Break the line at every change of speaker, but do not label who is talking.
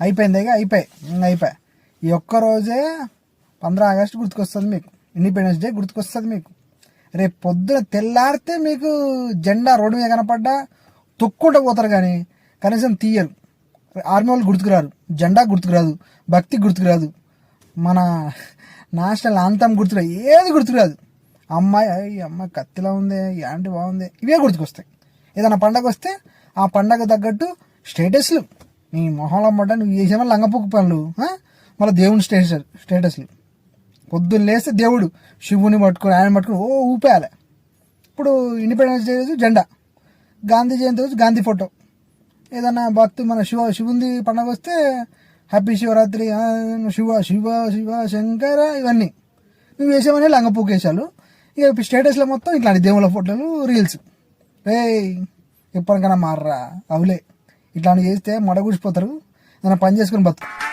అయిపోయింది అయిపోయి ఇంకా అయిపోయి. ఈ ఒక్క రోజే పంద్రా ఆగస్టు గుర్తుకొస్తుంది మీకు. ఇండిపెండెన్స్ డే గుర్తుకొస్తుంది మీకు. రేపు పొద్దున తెల్లారితే మీకు జెండా రోడ్డు మీద కనపడ్డా తొక్కుంటూ పోతారు కానీ కనీసం తీయరు. ఆర్మీ వాళ్ళు గుర్తుకురారు. జెండా గుర్తుకురాదు. భక్తి గుర్తుకురాదు. మన నేషనల్ ఆంతం గుర్తురాదు ఏది గుర్తుకురాదు. అమ్మాయి అమ్మాయి కత్తిలా ఉంది యాంటీ బాగుంది. ఇవే గుర్తుకొస్తాయి. ఏదైనా పండగ వస్తే ఆ పండగ తగ్గట్టు స్టేటస్లు. నీ మొహంలో అమ్మట నువ్వు చేసేమో లంగపుక్కు పనులు మళ్ళీ దేవుని స్టేటస్ స్టేటస్లు. పొద్దున్న లేస్తే దేవుడు శివుని పట్టుకొని ఆయన పట్టుకొని ఓ ఊపేయాలి. ఇప్పుడు ఇండిపెండెన్స్ డే రోజు జెండా. గాంధీ జయంతి రోజు గాంధీ ఫోటో. ఏదన్నా భక్తి మన శివ శివుంది పండగ వస్తే హ్యాపీ శివరాత్రి శివ శివ శివ శంకర ఇవన్నీ. నువ్వు వేసామని లంగపూక ఇక స్టేటస్లో మొత్తం ఇట్లాంటి దేవుళ్ళ ఫోటోలు రీల్స్ రే ఎప్పటికైనా మార్రా అవులే. ఇట్లాంటివి చేస్తే మడగుడిచిపోతారు. ఏదైనా పని చేసుకొని బతుకు